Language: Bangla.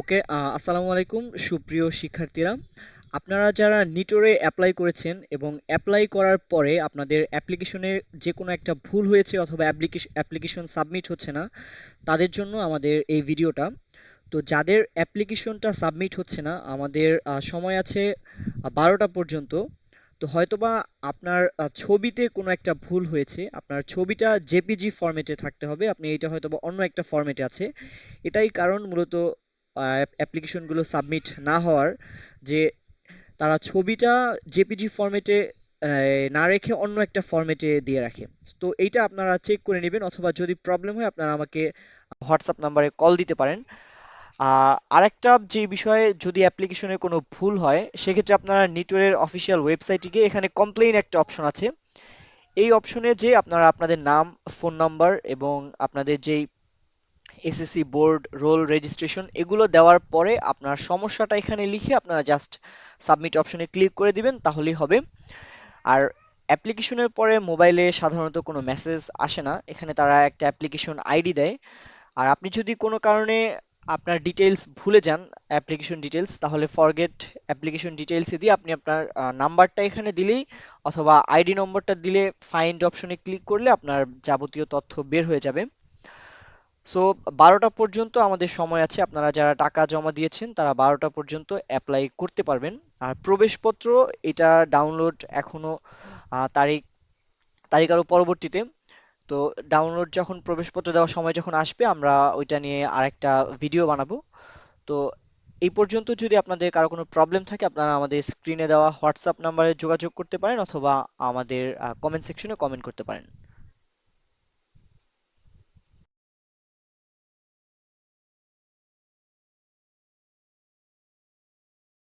ওকে আসসালামু আলাইকুম সুপ্রিয় শিক্ষার্থীরা। আপনারা যারা নিটোরে অ্যাপ্লাই করেছেন এবং অ্যাপ্লাই করার পরে আপনাদের অ্যাপ্লিকেশনে যে কোনো একটা ভুল হয়েছে অথবা অ্যাপ্লিকেশন সাবমিট হচ্ছে না, তাদের জন্য আমাদের এই ভিডিওটা। তো যাদের অ্যাপ্লিকেশনটা সাবমিট হচ্ছে না, আমাদের সময় আছে বারোটা পর্যন্ত। তো হয়তোবা আপনার ছবিতে কোনো একটা ভুল হয়েছে, আপনার ছবিটা জেপিজি ফরম্যাটে থাকতে হবে, আপনি এটা হয়তোবা অন্য একটা ফরম্যাটে আছে। এটাই কারণ মূলত অ্যাপ্লিকেশনগুলো সাবমিট না হওয়ার যে তারা ছবিটা জেপিজি ফরম্যাটে না রেখে অন্য একটা ফরম্যাটে দিয়ে রাখে। তো এইটা আপনারা চেক করে নেবেন অথবা যদি প্রবলেম হয় আপনারা আমাকে হোয়াটসঅ্যাপ নাম্বারে কল দিতে পারেন। আরেকটা যে বিষয়ে যদি অ্যাপ্লিকেশনে কোনো ভুল হয়, সেক্ষেত্রে আপনারা নিটোরের অফিসিয়াল ওয়েবসাইটে গিয়ে এখানে কমপ্লেইন একটা অপশন আছে। এই অপশনে যে আপনারা আপনাদের নাম ফোন নাম্বার এবং আপনাদের যেই এসএসসি বোর্ড রোল রেজিস্ট্রেশন এগুলো দেওয়ার পরে আপনার সমস্যাটা এখানে লিখে আপনারা জাস্ট সাবমিট অপশনে ক্লিক করে দিবেন, তাহলেই হবে। আর অ্যাপ্লিকেশনের পরে মোবাইলে সাধারণত কোনো মেসেজ আসে না, এখানে তারা একটা অ্যাপ্লিকেশন আইডি দেয়। আর আপনি যদি কোনো কারণে আপনার ডিটেলস ভুলে যান অ্যাপ্লিকেশন ডিটেলস তাহলে ফরগেট অ্যাপ্লিকেশন ডিটেলসে দিয়ে আপনি আপনার নাম্বারটা এখানে দিলেই অথবা আইডি নম্বরটা দিলে ফাইন্ড অপশনে ক্লিক করলে আপনার যাবতীয় তথ্য বের হয়ে যাবে। সো বারোটা পর্যন্ত আমাদের সময় আছে। আপনারা যারা টাকা জমা দিয়েছেন, তারা বারোটা পর্যন্ত অ্যাপ্লাই করতে পারবেন। আর প্রবেশপত্র, এটা ডাউনলোড এখনও তারিখ তারিখ আরও পরবর্তীতে। তো ডাউনলোড যখন প্রবেশপত্র দেওয়ার সময় যখন আসবে, আমরা ওইটা নিয়ে আরেকটা ভিডিও বানাবো। তো এই পর্যন্ত যদি আপনাদের কারও কোনো প্রবলেম থাকে, আপনারা আমাদের স্ক্রিনে দেওয়া হোয়াটসঅ্যাপ নাম্বারে যোগাযোগ করতে পারেন, অথবা আমাদের কমেন্ট সেকশনে কমেন্ট করতে পারেন।